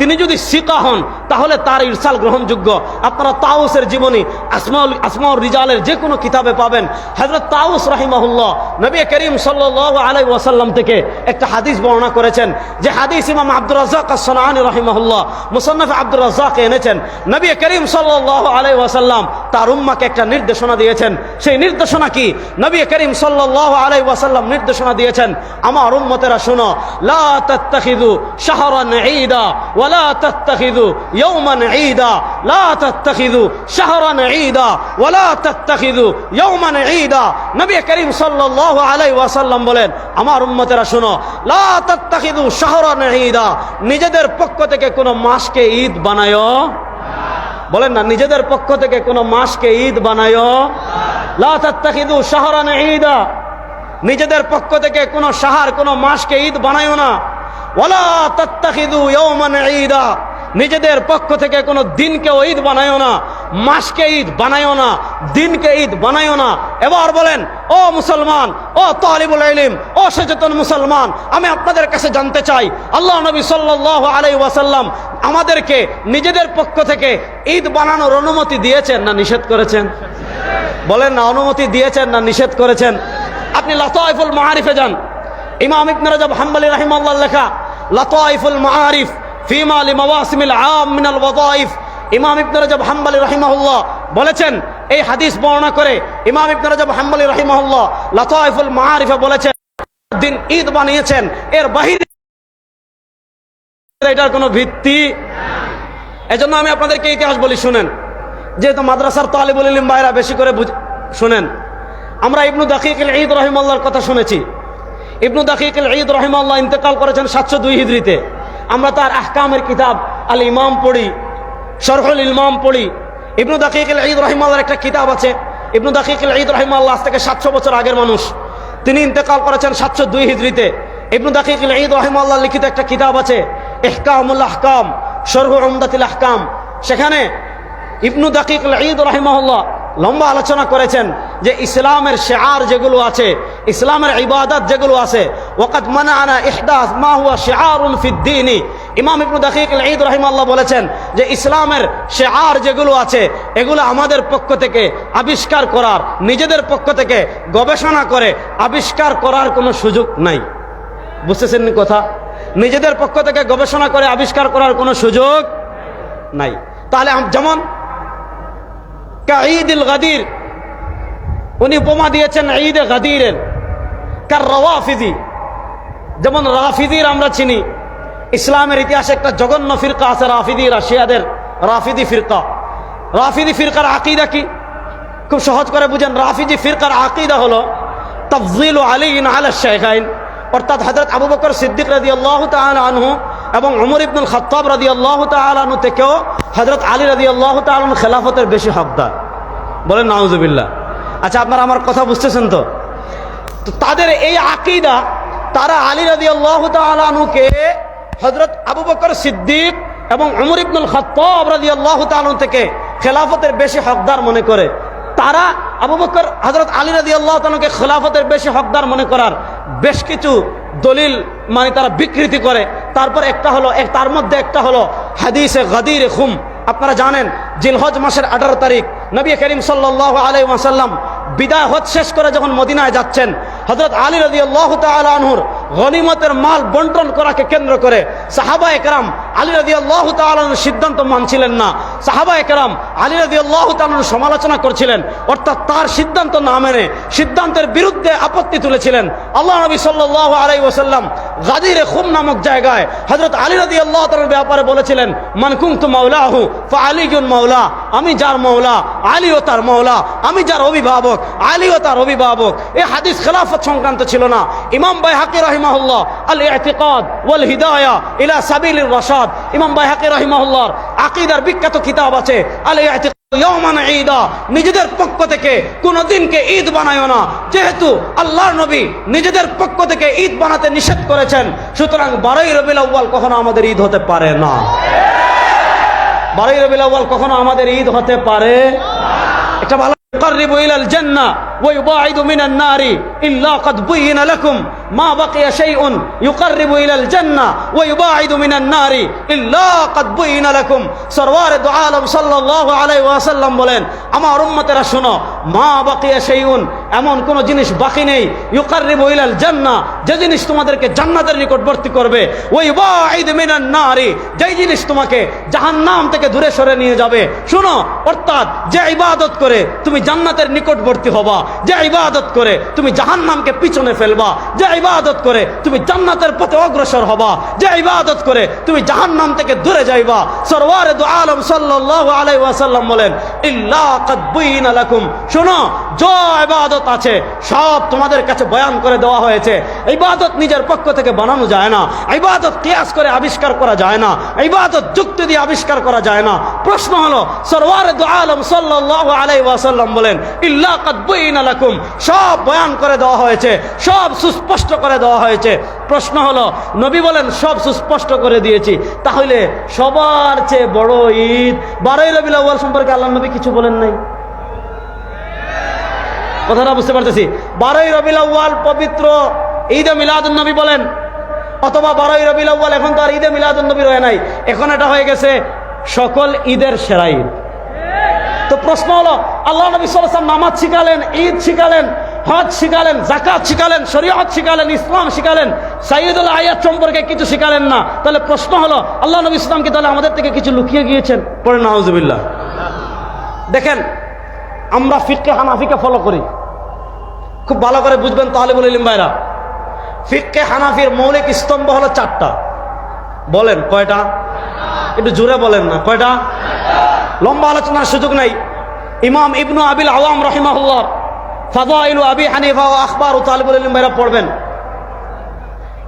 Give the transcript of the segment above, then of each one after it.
তিনি যদি সিকা হন, তাহলে তার ইরসাল গ্রহণযোগ্য। আপনারা তাউসের জীবনী, আসমাউল আসমাউল রিজালের যে কোনো কিতাবে পাবেন। হজরত তাউস রাহিমাহুল্লাহ, নবী করিম সাল্লাহ আলাই ওয়াসাল্লাম থেকে একটা হাদিস বর্ণনা করেছেন। যে হাদিস ইমাম আব্দুর রাজাক আসসালানি রাহিমাহুল্লাহ, মুসন্নফ আব্দুর রাজাক এনেছেন। নবী করিম সাল্লাহ আলাই ওয়াসাল্লাম তার উম্মাকে একটা নির্দেশনা দিয়েছেন। সেই নির্দেশনা কি? নবী করিম সাল্লাহ আলাই ওয়াসাল্লাম নির্দেশনা দিয়েছেন, আমার উম্মতেরা শোনো, লা তাত্তাখিদু শাহরান ঈদা ওয়ালা তাত্তাখিদু ইয়াওমান ঈদা, লা তাত্তাখিদু শাহরান ঈদা, ওয়ালা তাত্তাখিদু ইয়াওমান ঈদা। নবী করিম সাল্লাল্লাহু আলাইহি ওয়াসাল্লাম বলেন, আমার উম্মতেরা শোনো, লা তাত্তাখিদু শাহরান ঈদা, নিজেদের পক্ষ থেকে কোনো মাসকে ঈদ বানায়ো বলেন না, নিজেদের পক্ষ থেকে কোনো মাসকে ঈদ বানায়ো লা তাত্তাখিদু শাহরান ঈদা, নিজেদের পক্ষ থেকে কোনো সাহার, কোনো মাসকে ঈদ বানায়ো না। নিজেদের পক্ষ থেকে কোনো দিনকে ঈদ বানায়ো না, মাসকে ঈদ বানায়ো না, দিনকে ঈদ বানায়ো না। এবার বলেন, ও মুসলমান, ও তালিবুল ইলিম, ও সচেতন মুসলমান, আমি আপনাদের কাছে জানতে চাই, আল্লাহ নবী সাল্লাল্লাহু আলাইহি ওয়াসাল্লাম আমাদেরকে নিজেদের পক্ষ থেকে ঈদ বানানোর অনুমতি দিয়েছেন না নিষেধ করেছেন? বলেন না, অনুমতি দিয়েছেন না নিষেধ করেছেন? আপনি লাতাইফুল মাহারিফে যান। ইমাম ইবনে রাজব হাম্বলি রাহিমাহুল্লাহ লেখা লাতাইফুল মাআরিফ ফিমা লিমাওয়াসিমিল আম মিনাল ওয়াযাইফ ইমাম ইবনে রাজব হাম্বলি রাহিমাহুল্লাহ বলেছেন, এই হাদিস বর্ণনা করে ইমাম ইবনে রাজব হাম্বলি রাহিমাহুল্লাহ লাতাইফুল মাআরিফে বলেছেন, দিন ঈদ বানিয়েছেন, এর বাহিরে এটার কোনো ভিত্তি এজন্য আমি আপনাদেরকে ইতিহাস বলি, শুনেন। যেহেতু মাদ্রাসার তালিবুল ইলিম ভাইরা বেশি করে শুনেন। আমরা ইবনু দাকিক ঈদ রহিমাল্লাহর কথা শুনেছি। ইবনু দাকিক ঈদ রহিমাল্লাহ ইন্তেকাল করেছেন সাতশো দুই হিজড়িতে। আমরা তার আহকামের কিতাব আল ইমাম পড়ি, শরহুল ইমাম পড়ি। ইবনু দাকিক ঈদ রহিমাল্লাহর একটা কিতাব আছে। ইবনু দাকিক ঈদ রহিমাল্লাহ আজ থেকে সাতশো বছর আগের মানুষ। তিনি ইন্তেকাল করেছেন সাতশো দুই হিজড়িতে। ইবনু দাকিক ঈদ রহিমাল্লাহ লিখিত একটা কিতাব আছে, ইহকামুল আহকাম, শরহু উমদাতিল আহকাম। সেখানে ইবনু দাকিক ঈদ রহিমাহুল্লাহ লম্বা আলোচনা করেছেন যে ইসলামের শেয়ার যেগুলো আছে, ইসলামের ইবাদত যেগুলো আছে ওকাত মানা আনা ইহদাস মা হুয়া শেয়ারুন ফিদ্দিনী ইমাম ইবনু দাকিক ঈদ রহিমাল্লাহ বলেছেন যে ইসলামের শেয়ার যেগুলো আছে, এগুলো আমাদের পক্ষ থেকে আবিষ্কার করার, নিজেদের পক্ষ থেকে গবেষণা করে আবিষ্কার করার কোনো সুযোগ নাই। বুঝতেছেন কথা? নিজেদের পক্ষ থেকে গবেষণা করে আবিষ্কার করার কোনো সুযোগ নাই। তাহলে আম- যেমন ঈদ গাদির। উনি উপমা দিয়েছেন ঈদে গাদিরের। কার রওয়াফিদি যেমন রাফিদির আমরা চিনি। ইসলামের ইতিহাসে একটা জঘন্য ফিরকা আছে রাফিদি রাশিয়াদের রাফিদি ফিরকা। রাফিদি ফিরকার আকিদা কি? খুব সহজ করে বুঝেন, রাফিজি ফিরকার আকিদা হলো তফজিল আলী ইন আল শেখাইন অর্থাৎ হজরত আবু বকর সিদ্দিক রাজি আল্লাহ আনহু এবং উমর ইবনুল খত্তাব রাজি আল্লাহ আনহু থেকেও হজরত আলী রাজি আল্লাহ তালন খেলাফতের বেশি হকদার। বলেন, নাউজুবিল্লাহ। আচ্ছা আপনারা আমার কথা বুঝতেছেন তো? তাদের এই আকিদা, তারা আলী রাজি আল্লাহ তালুকে হজরত আবু বকর সিদ্দিক এবং উমর ইবনুল খত্তাব রাজি আল্লাহ তালু থেকে খেলাফতের বেশি হকদার মনে করে। তারা আবু বকর হজরত আলী রাজি আল্লাহ তালুকে খেলাফতের বেশি হকদার মনে করার বেশ কিছু দলিল মানে তারা বিকৃতি করে। তারপর একটা হলো, এক তার মধ্যে একটা হলো হাদিসে গদির খুম। আপনারা জানেন, জিলহজ মাসের আঠারো তারিখ, নবী করিম সাল্লাহ আলাই ওয়াসাল্লাম বিদায় হজ শেষ করে যখন মদিনায় যাচ্ছেন হজরত আলী রাজি আল্লাহ তালহুর গনিমতের মাল বন্টন করাকে কেন্দ্র করে সাহাবা একরাম আলী রাজি আল্লাহ তালুর সিদ্ধান্ত মানছিলেন না। সাহাবা একরাম আলী রাজি আল্লাহ তালুর সমালোচনা করছিলেন, অর্থাৎ তার সিদ্ধান্ত না মেনে সিদ্ধান্তের বিরুদ্ধে আপত্তি তুলেছিলেন। আল্লাহ নবী সাল্লাহ আলাই ওসাল্লাম গাদিরে খুম নামক জায়গায় হজরত আলী রাজি আল্লাহ তালুর ব্যাপারে বলেছিলেন মানকুম তু মাওলাহু ফা আলীগুন মাওলা, আমি যার মৌলা আলীও তার মৌলা আমি যার অভিভাবক, আলীও তার অভিভাবক। এই হাদিস খেলাফত সংক্রান্ত ছিল না। ইমাম বাই হাকি রহিমাহুল্লাহ আল ইতিকাদ ওয়াল হিদায়া ইলা সাবিলির রশাদ ইমাম বাই হাকি রহিমাহুল্লাহর আকিদার বিখ্যাত কিতাব আছে আল নিজেদের পক্ষ থেকে কোন দিনকে ঈদ বানায় না। যেহেতু আল্লাহর নবী নিজেদের পক্ষ থেকে ঈদ বানাতে নিষেধ করেছেন, সুতরাং বারোই রবিল আউ্বাল কখনো আমাদের ঈদ হতে পারে না। বারোই রবিল আউ্বাল কখনো আমাদের ঈদ হতে পারে? এটা ভালো يقرب إلى الجنة ويباعد من النار إلا قد بين لكم ما بقي شيء يقرب إلى الجنة ويباعد من النار إلا قد بين لكم سروار دعالم صلى الله عليه وسلم بولين أما رمتنا شنو মা বাকিয়া শাইউন, এমন কোন জিনিস বাকি নেই। ইউকাররিবু ইলাল জান্নাহ যে জিনিস তোমাদেরকে জান্নাতের নিকটবর্তী করবে। ওই বাঈদ মিনান নারি, যেই জিনিস তোমাকে জাহান্নাম থেকে দূরে সরে নিয়ে যাবে। শোনো, অর্থাৎ যে ইবাদত করে তুমি জান্নাতের নিকটবর্তী হবা, যে ইবাদত করে তুমি জাহান্নামকে পিছনে ফেলবা, যে ইবাদত করে তুমি জান্নাতের পথে অগ্রসর হবা, যে ইবাদত করে তুমি জাহান্নাম থেকে দূরে যাইবা। সরওয়ারে দু আলম সাল্লাল্লাহু আলাইহি ওয়াসাল্লাম বলেন, ইল্লা কাদ লাকুম শোনো, যে আছে, সব তোমাদের কাছে বয়ান করে দেওয়া হয়েছে। ইবাদত নিজের পক্ষ থেকে বানানো যায় না। ইবাদত কিয়াস করে আবিষ্কার করা যায় না। ইবাদত যুক্তি দিয়ে আবিষ্কার করা যায় না। প্রশ্ন হলো, সরওয়ারে আলম সাল্লাল্লাহু আলাইহি ওয়াসাল্লাম বলেন, ইল্লা সব বয়ান করে দেওয়া হয়েছে, সব সুস্পষ্ট করে দেওয়া হয়েছে। প্রশ্ন হলো, নবী বলেন, সব সুস্পষ্ট করে দিয়েছি। তাহলে সবার চেয়ে বড় ঈদ বারোই আউয়াল সম্পর্কে আল্লাহ নবী কিছু বলেন নাই। কথাটা বুঝতে পারতেছি। বারোই আউয়াল পবিত্র ঈদে মিলাদুন নবী বলেন, অথবা বারোই আউয়াল এখন তো আর ঈদে মিলাদুন নবী রয়ে নাই। এখন এটা হয়ে গেছে সকল ঈদের সেরা ঈদ। তো প্রশ্ন হলো, আল্লাহ নবী সাল্লাম নামাজ শিখালেন, ঈদ শিখালেন, হজ শিখালেন জাকাত শিখালেন, শরীয়ত শিখালেন, ইসলাম শিখালেন সাইদুল আয়াত সম্পর্কে কিছু শিখালেন না। তাহলে প্রশ্ন হলো, আল্লাহ নবী ইসলামকে তাহলে আমাদের থেকে কিছু লুকিয়ে গিয়েছেন? পরে নাউজুবিল্লাহ। দেখেন আমরা ফিককে হানাফিকে ফলো করি। খুব ভালো করে বুঝবেন তাহলে বলে ভাইরা। ফিককে হানাফির মৌলিক স্তম্ভ হলো চারটা। বলেন, কয়টা? একটু জোরে বলেন না, কয়টা? লম্বা আলোচনার সুযোগ নাই। ইমাম ইবনু আবিল আওয়াম রহিমাহুল্লাহ ফাজাইলু আবি হানিফা ও আখবর ও তালিবুল ইলম ভাইরা, পড়বেন।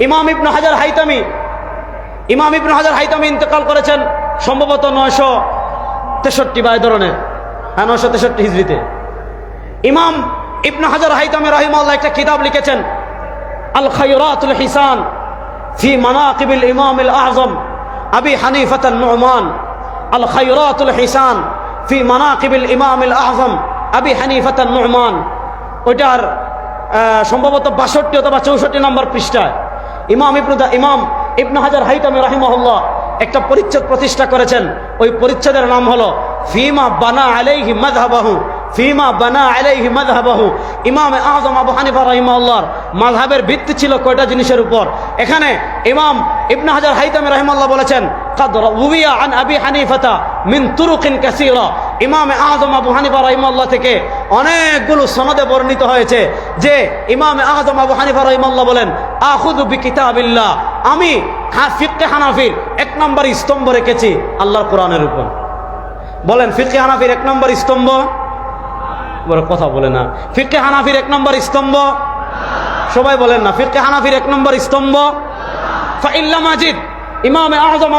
ইমাম ইবনু হাজার হাইতামি, ইমাম ইবনু হাজার হাইতামি ইন্তেকাল করেছেন, সম্ভবত নয়শো তেষট্টি বা এই ধরনের। হ্যাঁ নয়শো তেষট্টি হিজড়িতে। ইমাম ইবনু হাজার হাইতামি রহিমাল্লাহ একটা কিতাব লিখেছেন আল খায়রাতুল হিসান ফি মানাকিবিল ইমামিল আজম, আবি হানিফাতান নুমান আল খায়রাতুল হিসান ফি মানাকিবিল ইমামিল আজম, আবি হানিফাতান নুমান। ওইটার সম্ভবত বাষট্টি অথবা চৌষট্টি নম্বর পৃষ্ঠায় ইমাম ইবনুদা ইমাম ইবনু হাজার হাইতামি রাহিমহল্লা একটা পরিচ্ছেদ প্রতিষ্ঠা করেছেন। ওই পরিচ্ছেদের নাম হলো ফিমা বানা আলাইহি মাযহাবাহু ফিমা বানা আলাইহি মাযহাবাহু ইমাম আযম আবু হানিফা রাহিমাহুল্লাহর মাযহাবের ভিত্তি ছিল কয়টা জিনিসের উপর এখানে ইমাম ইবনে হাজার হাইতামি রাহিমাহুল্লাহ বলেছেন قد روي عن ابي حنيفه من طرق كثيره ইমাম আজম আবু হানিফা রাহিমাল্লাহ থেকে অনেকগুলো সনদে বর্ণিত হয়েছে যে ইমাম আজম আবু হানিফা রাহিমাল্লাহ বলেন আখুদু বি কিতাবিল্লাহ আমি হা- ফিককে হানাফির এক নম্বর স্তম্ভ রেখেছি আল্লাহর কোরআনের উপর বলেন ফিকে হানাফির এক নম্বর স্তম্ভ? বড় কথা বলে না। ফিকে হানাফির এক নম্বর স্তম্ভ? সবাই বলেন না ফিকে হানাফির এক নম্বর স্তম্ভ? ফাইল্লা মাজিদ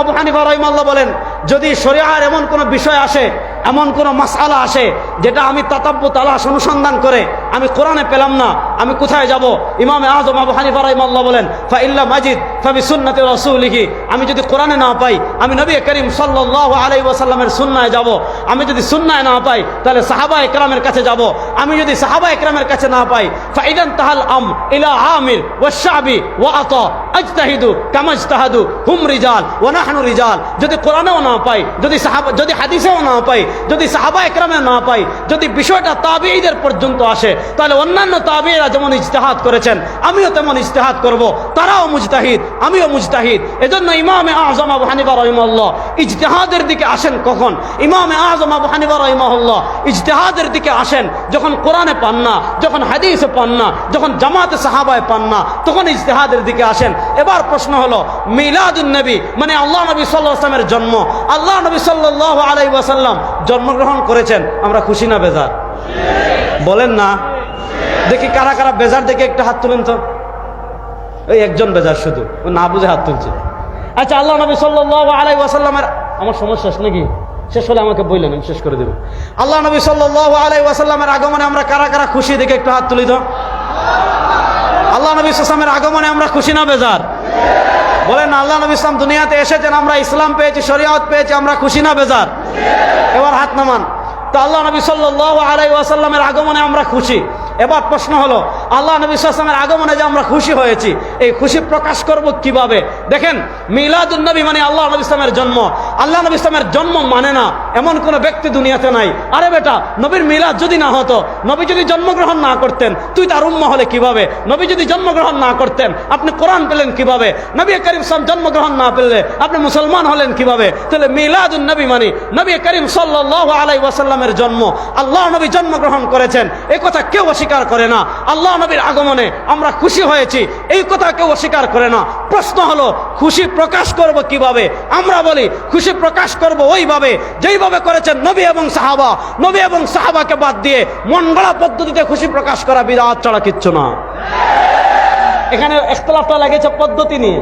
আবু হানিফা রহিমাল্লাহ বলেন, যদি শরিয়ার এমন কোনো বিষয় আসে, এমন কোনো মাসালা আসে যেটা আমি তাতাব্য তালাশ অনুসন্ধান করে আমি কোরআনে পেলাম না, আমি কোথায় যাব? ইমাম আজম আবু হানিফা রহিমাল্লাহ বলেন, ফাইল্লা মাজিদ ফাবি সুন্নাতে রসুলিহি, আমি যদি কোরআনে না পাই, আমি নবী করিম সাল্লাল্লাহু আলাইহি ওয়াসাল্লামের সুন্নায় যাব। আমি যদি সুন্নায় না পাই, তাহলে সাহাবা একরামের কাছে যাব। আমি যদি সাহাবা একরামের কাছে না পাই, ফাইদান তাহাল আম ইলা আমির ওয়াশাবি ওয়া আতা, আজতাহিদু কামা ইজতাহাদু হুম রিজাল ওয়া নাহনু রিজাল। যদি কোরআনেও না পাই, যদি সাহাবা যদি হাদিসেও না পাই, যদি সাহাবা একরামে না পাই যদি বিষয়টা তাবিঈদের পর্যন্ত আসে, তাহলে অন্যান্য তাবিঈরা যেমন ইজতিহাদ করেছেন, আমিও তেমন ইজতিহাদ করব। তারাও মুজতাহিদ, আমিও মুজতাহিদ। এজন্য ইমামে আজম আবু হানিফা রহিমাল্লাহ ইজতিহাদের দিকে আসেন কখন? ইমামে আজম আবু হানিফা রহিমাহুল্লাহ ইজতিহাদের দিকে আসেন যখন কোরআনে পান না, যখন হাদিসে পান না, যখন জামাতে সাহাবায় পান না, তখন ইজতেহাদের দিকে আসেন। এবার প্রশ্ন হলো, মিলাদুন নবী মানে আল্লাহ নবী সাল্লাহ আসলামের জন্ম, আল্লাহ নবী সাল্লাহ আলাই ওয়াসাল্লাম জন্মগ্রহণ করেছেন, আমরা খুশি না বেজার? বলেন না। দেখি কারা কারা বেজার, দেখে একটা হাত তুলেন তো। ওই একজন বেজার শুধু, ও না বুঝে হাত তুলছে। আচ্ছা আল্লাহ নবী সাল্লাহ আলাই ওয়াসাল্লামের, আমার সমস্যা নাকি? শেষ হলে আমাকে বললেন আমি শেষ করে দেবো। আল্লাহ নবী সাল্লাহ আলাই ওয়াসাল্লামের আগমনে আমরা কারা কারা খুশি, দেখে একটু হাত তুলি তো। আল্লাহ নবী ইসলামের আগমনে আমরা খুশি না বেজার? বলেন আল্লাহ নবী ইসলাম দুনিয়াতে এসেছেন, আমরা ইসলাম পেয়েছি, শরিয়ত পেয়েছি, আমরা খুশি না বেজার? এবার হাত নামান। তো আল্লাহ নবী সাল্লাহ আলাই ওয়াসাল্লামের আগমনে আমরা খুশি। এবার প্রশ্ন হলো আল্লাহ নবী সাল্লামের আগমনে যে আমরা খুশি হয়েছি, এই খুশি প্রকাশ করব কীভাবে? দেখেন মিলাদুল নবী মানে আল্লাহ নবী ইসলামের জন্ম। আল্লাহ নবী ইসলামের জন্ম মানে না, এমন কোনো ব্যক্তি দুনিয়াতে নাই। আরে বেটা, নবীর মিলাদ যদি না হতো, নবী যদি জন্মগ্রহণ না করতেন, তুই তার উম্ম হলে কীভাবে? নবী যদি জন্মগ্রহণ না করতেন, আপনি কোরআন পেলেন কীভাবে? নবী করিম সাম জন্মগ্রহণ না পেলে আপনি মুসলমান হলেন কীভাবে? তাহলে মিলাদুল নবী মানে নবী করিম সাল্লাহ আলাই ওয়াসাল্লামের জন্ম। আল্লাহ নবী জন্মগ্রহণ করেছেন এই কথা কেউ অস্বীকার করে না। আল্লাহ নবীর আগমনে আমরা খুশি হয়েছি। এই কথা কেউ অস্বীকার করে না। প্রশ্ন হলো, খুশি প্রকাশ করব কীভাবে? আমরা বলি, খুশি প্রকাশ করব ওইভাবে, যেইভাবে করেছেন নবী এবং সাহাবা। নবী এবং সাহাবাকে বাদ দিয়ে মন গড়া পদ্ধতিতে খুশি প্রকাশ করা বিরাট চড়া কিচ্ছু না। এখানে একতলাফটা লেগেছে পদ্ধতি নিয়ে।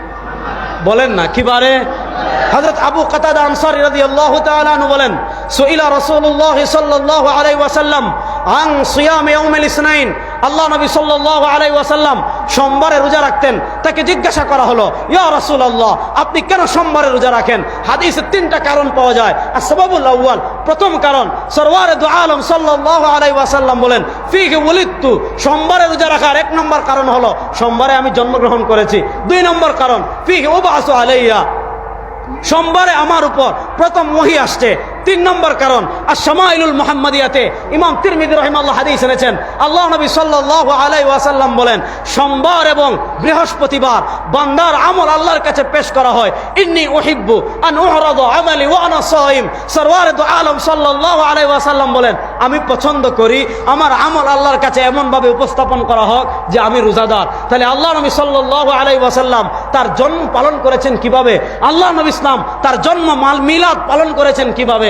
বলেন না কিবারে হজরত আবু কাতাদা আনসারী রাদিয়াল্লাহু তাআলা আনহু বলেন, সুইলা রাসূলুল্লাহ সাল্লাল্লাহু আলাইহি ওয়াসাল্লাম আন সিয়াম ইয়াউমিল ইসনাইন। আল্লাহ নবী সাল্লাল্লাহু আলাইহি ওয়াসাল্লাম সোমবারে রোজা রাখতেন, তাকে জিজ্ঞাসা করা হলো, ইয়া রাসূলুল্লাহ, আপনি কেন সোমবারে রোজা রাখেন? হাদিসে তিনটা কারণ পাওয়া যায়। আর সবাবুল আউয়াল, প্রথম কারণ, সরওয়ারে দু আলম সাল্লাল্লাহু আলাইহি ওয়াসাল্লাম বলেন, ফিহি ওয়ালিদতু সোমবারে রোজা রাখার এক নম্বর কারণ হলো, সোমবারে আমি জন্মগ্রহণ করেছি। দুই নম্বর কারণ, ফিহি উবাসু আলাইয়া সোমবারে আমার উপর প্রথম ওহি আসছে। তিন নম্বর কারণ আর শামাইলুল মোহাম্মদিয়াতে ইমাম তিরমিদি রহিমাল্লাহ হাদিস এনেছেন, আল্লাহ নবী সাল্লাহ আলাই ওয়াসাল্লাম বলেন, সোমবার এবং বৃহস্পতিবার বান্দার আমল আল্লাহর কাছে পেশ করা হয়। ইন্নি ওহিব্বু আন উহরাদ আমালি ওয়ানা সাইম। আলম সাল্লাহ আলাই ওয়াসাল্লাম বলেন, আমি পছন্দ করি, আমার আমল আল্লাহর কাছে এমনভাবে উপস্থাপন করা হোক যে আমি রোজাদার। তাহলে আল্লাহ নবী সাল্লাহ আলাই ওয়াসাল্লাম তার জন্ম পালন করেছেন কীভাবে? আল্লাহ নবী ইসলাম তার জন্ম মাল মিলাদ পালন করেছেন কীভাবে?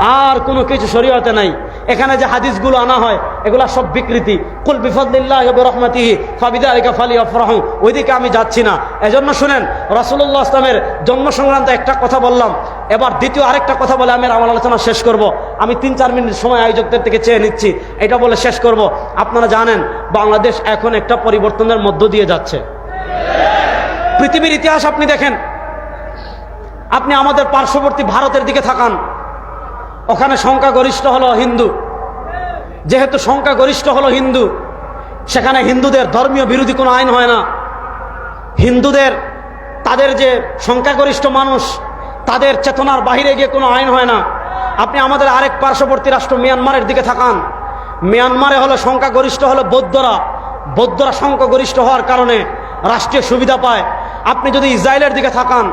আর কোনো কিছু শরীয়তে নাই। এখানে যে হাদিসগুলো আনা হয়, এগুলা সব বিকৃতি। কুল বিফদিল্লাহ রহমতিহি ফাবিদা ফালি আফরাহু ওইদিকে আমি যাচ্ছি না। এজন্য শুনেন রাসুল্লাহ আসলামের জন্ম সংক্রান্ত একটা কথা বললাম। এবার দ্বিতীয় আরেকটা কথা বলে আমি আমার আলোচনা শেষ করব। আমি তিন চার মিনিট সময় আয়োজকদের থেকে চেয়ে নিচ্ছি। এটা বলে শেষ করব। আপনারা জানেন, বাংলাদেশ এখন একটা পরিবর্তনের মধ্য দিয়ে যাচ্ছে। পৃথিবীর ইতিহাস আপনি দেখেন। আপনি আমাদের পার্শ্ববর্তী ভারতের দিকে থাকান। ওখানে সংখ্যাগরিষ্ঠ হলো হিন্দু। যেহেতু সংখ্যাগরিষ্ঠ হলো হিন্দু, সেখানে হিন্দুদের ধর্মীয় বিরোধী কোনো আইন হয় না। হিন্দুদের, তাদের যে সংখ্যাগরিষ্ঠ মানুষ, তাদের চেতনার বাহিরে গিয়ে কোনো আইন হয় না। আপনি আমাদের আরেক পার্শ্ববর্তী রাষ্ট্র মিয়ানমারের দিকে থাকান। মিয়ানমারে হলো সংখ্যাগরিষ্ঠ হলো বৌদ্ধরা। বৌদ্ধরা সংখ্যাগরিষ্ঠ হওয়ার কারণে রাষ্ট্রীয় সুবিধা পায়। আপনি যদি ইসরায়েলের দিকে থাকান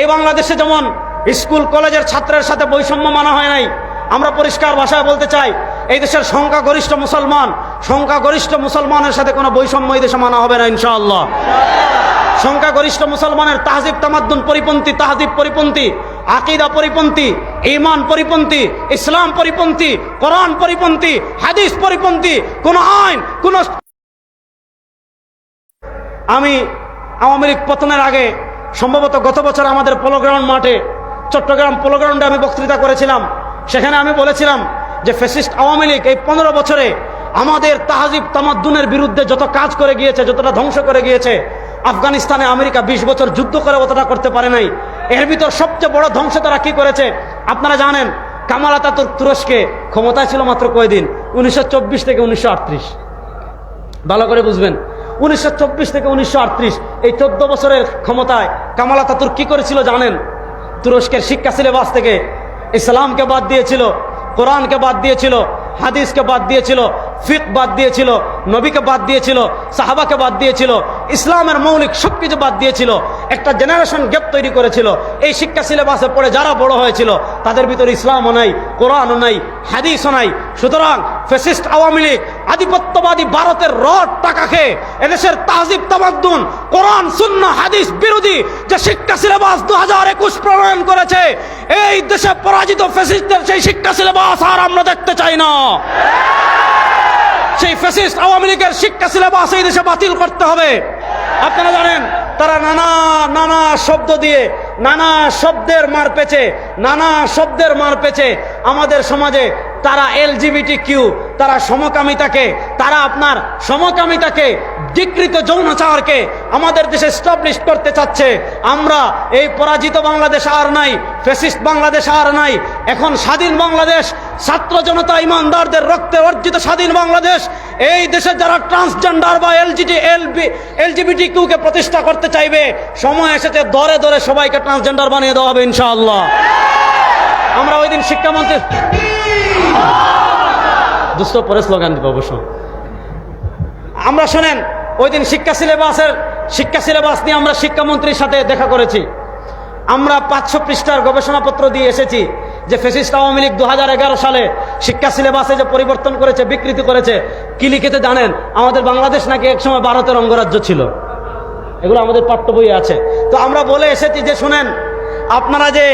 এই বাংলাদেশে যেমন স্কুল, কলেজের ছাত্রের সাথে বৈষম্য মানা হয় নাই, আমরা পরিষ্কার ভাষায় বলতে চাই, এই দেশের সংখ্যাগরিষ্ঠ মুসলমান, সংখ্যাগরিষ্ঠ মুসলমানের সাথে কোনো বৈষম্য এই দেশে মানা হবে না, ইনশাআল্লাহ। সংখ্যাগরিষ্ঠ মুসলমানের তাহজিব তামাদ্দুন পরিপন্থী, তাহজিব পরিপন্থী, আকিদা পরিপন্থী ইমান পরিপন্থী, ইসলাম পরিপন্থী, কোরআন পরিপন্থী, হাদিস পরিপন্থী, কোন আইন, কোন আমি আওয়ামী লীগ পতনের আগে সম্ভবত গত বছর আমাদের পোলো গ্রাউন্ড মাঠে, চট্টগ্রাম পোলো গ্রাউন্ডে আমি বক্তৃতা করেছিলাম। সেখানে আমি বলেছিলাম যে ফেসিস্ট আওয়ামী লীগ এই পনেরো বছরে আমাদের তাহাজিব তামাদ্দুনের বিরুদ্ধে যত কাজ করে গিয়েছে, যতটা ধ্বংস করে গিয়েছে, আফগানিস্তানে আমেরিকা ২০ বছর যুদ্ধ করে অতটা করতে পারে নাই। এর ভিতর সবচেয়ে বড় ধ্বংস তারা কি করেছে? আপনারা জানেন, কামাল আতাতুর্ক তুরস্কে ক্ষমতায় ছিল মাত্র কয়দিন? উনিশশো চব্বিশ থেকে উনিশশো আটত্রিশ। ভালো করে বুঝবেন। উনিশশো চব্বিশ থেকে উনিশশো আটত্রিশ, এই চোদ্দ বছরের ক্ষমতায় কামাল তাতুর কি করেছিল জানেন? তুরস্কের শিক্ষা সিলেবাস থেকে ইসলামকে বাদ দিয়েছিল, কোরআনকে বাদ দিয়েছিল, হাদিসকে বাদ দিয়েছিল, ফিক বাদ দিয়েছিল, নবীকে বাদ দিয়েছিল, সাহাবাকে বাদ দিয়েছিল, ইসলামের মৌলিক সব কিছু বাদ দিয়েছিল, একটা জেনারেশন গ্যাপ তৈরি করেছিল, এই শিক্ষা সিলেবাসে পড়ে যারা বড় হয়েছিল, তাদের ভিতরে ইসলামও নাই, কোরআনও নাই, হাদিসও নাই, সুতরাং ফেসিস্ট আওয়ামী লীগ আধিপত্যবাদী ভারতের রড টাকা খেয়ে এদেশের তাহজিব তামাদ্দুন, কোরআন শূন্য হাদিস বিরোধী যে শিক্ষা সিলেবাস দু হাজার একুশ প্রণয়ন করেছে, এই দেশে পরাজিত ফেসিস্টদের সেই শিক্ষা সিলেবাস আর আমরা দেখতে চাই না। সেই ফ্যাসিস্ট আওয়ামী লীগের শিক্ষা সিলেবাস এই দেশে বাতিল করতে হবে। আপনারা জানেন, তারা নানা নানা শব্দ দিয়ে, নানা শব্দের মার পেছে নানা শব্দের মার পেছে আমাদের সমাজে তারা এলজিবিটি কিউ তারা সমকামিতাকে, তারা আপনার সমকামিতাকে, বিকৃত যৌন যৌনাচারকে আমাদের দেশে স্টাবলিশ করতে চাচ্ছে। আমরা এই পরাজিত বাংলাদেশ আর নাই ফেসিস্ট বাংলাদেশ আর নাই, এখন স্বাধীন বাংলাদেশ, ছাত্র জনতা ইমানদারদের রক্তে অর্জিত স্বাধীন বাংলাদেশ, এই দেশে যারা ট্রান্সজেন্ডার বা এলজিটি এলবি এলজিবিটি কিউকে প্রতিষ্ঠা করতে চাইবে, সময় এসেছে, দরে দরে সবাইকে ট্রান্সজেন্ডার বানিয়ে দেওয়া হবে ইনশাআল্লাহ। আমরা ওই দিন শিক্ষামন্ত্রী দুস্থ পরে স্লোগান দিব অবশ্য। আমরা শোনেন, ওই দিন শিক্ষা সিলেবাসের শিক্ষা সিলেবাস নিয়ে আমরা শিক্ষামন্ত্রীর সাথে দেখা করেছি। আমরা পাঁচশো পৃষ্ঠার গবেষণাপত্র দিয়ে এসেছি যে ফেসিস্ট আওয়ামী লীগ দু হাজার এগারো সালে শিক্ষা সিলেবাসে যে পরিবর্তন করেছে, বিকৃতি করেছে, কি লিখেতে জানেন? আমাদের বাংলাদেশ নাকি একসময় ভারতের অঙ্গরাজ্য ছিল। এগুলো আমাদের পাঠ্য আছে। তো আমরা বলে এসেছি যে, শুনেন, আপনারা যে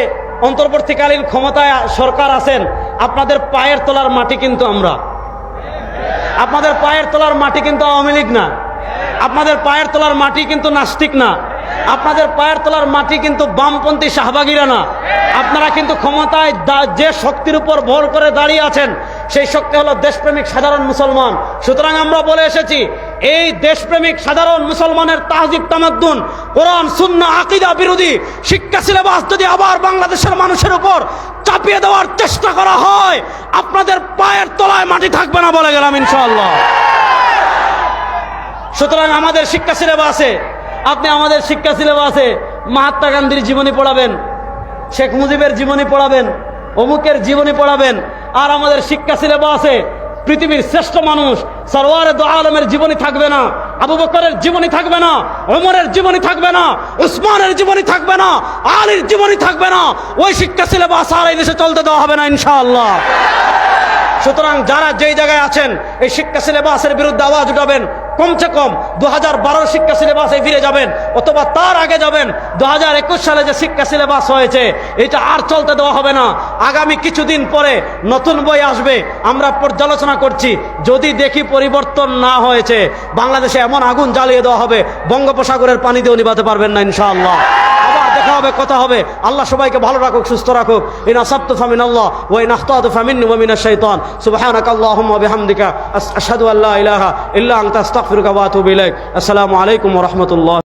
অন্তর্বর্তীকালীন ক্ষমতায় সরকার আছেন আপনাদের পায়ের তলার মাটি কিন্তু আমরা। আপনাদের পায়ের তলার মাটি কিন্তু আওয়ামী লীগ না। আপনাদের পায়ের তলার মাটি কিন্তু নাস্তিক না। আপনাদের পায়ের তলার মাটি কিন্তু বামপন্থী শাহবাগীরা না। আপনারা কিন্তু ক্ষমতায় যে শক্তির উপর ভর করে দাঁড়িয়ে আছেন, সেই শক্তি হলো দেশপ্রেমিক সাধারণ মুসলমান। সুতরাং আমরা বলে এসেছি এই দেশপ্রেমিক সাধারণ মুসলমানের তাহজিব তামাদ্দুন, কোরআন, সুন্না, আকিদা বিরোধী শিক্ষা সিলেবাস যদি আবার বাংলাদেশের মানুষের উপর চাপিয়ে দেওয়ার চেষ্টা করা হয়, আপনাদের পায়ের তলায় মাটি থাকবে না বলে গেলাম ইনশাআল্লাহ। সুতরাং আমাদের শিক্ষা সিলেবাসে, আপনি আমাদের শিক্ষা সিলেবাসে মহাত্মা গান্ধীর জীবনী পড়াবেন, শেখ মুজিবের জীবনী পড়াবেন, অমুকের জীবনী পড়াবেন, আর আমাদের শিক্ষা সিলেবাসে পৃথিবীর শ্রেষ্ঠ মানুষ, সরওয়ারে দো আলমের জীবনী থাকবে না, আবু বকরের জীবনী থাকবে না, ওমরের জীবনী থাকবে না, উসমানের জীবনী থাকবে না, আলীর জীবনী থাকবে না, ওই শিক্ষা সিলেবাস আর এই দেশে চলতে দেওয়া হবে না ইনশাআল্লাহ। সুতরাং যারা যেই জায়গায় আছেন, এই শিক্ষা সিলেবাসের বিরুদ্ধে আওয়াজ উঠাবেন কমসে কম দু হাজার শিক্ষা সিলেবাসে ফিরে যাবেন, অথবা তার আগে যাবেন। দু হাজার একুশ সালে যে শিক্ষা সিলেবাস হয়েছে, এটা আর চলতে দেওয়া হবে না। আগামী কিছুদিন পরে নতুন বই আসবে, আমরা পর্যালোচনা করছি। যদি দেখি পরিবর্তন না হয়েছে, বাংলাদেশে এমন আগুন জ্বালিয়ে দেওয়া হবে, বঙ্গোপসাগরের পানি দিয়েও নিবাতে পারবেন না ইনশাআল্লাহ। দেখা হবে, কথা হবে। আল্লাহ সবাইকে ভালো রাখুক, সুস্থ রাখুক। ইন আসাবতু ফামিন আল্লাহ ওয়া ইন আখতাতু ফামিন্নি ওয়া মিনাশ শাইতান। সুবহানাকা আল্লাহুম্মা বিহামদিকা। আশহাদু আল্লা ইলাহা ইল্লা আনতা, আস্তাগফিরুকা ওয়া আতুবু ইলাইক। আসসালামু আলাইকুম ওয়া রাহমাতুল্লাহ।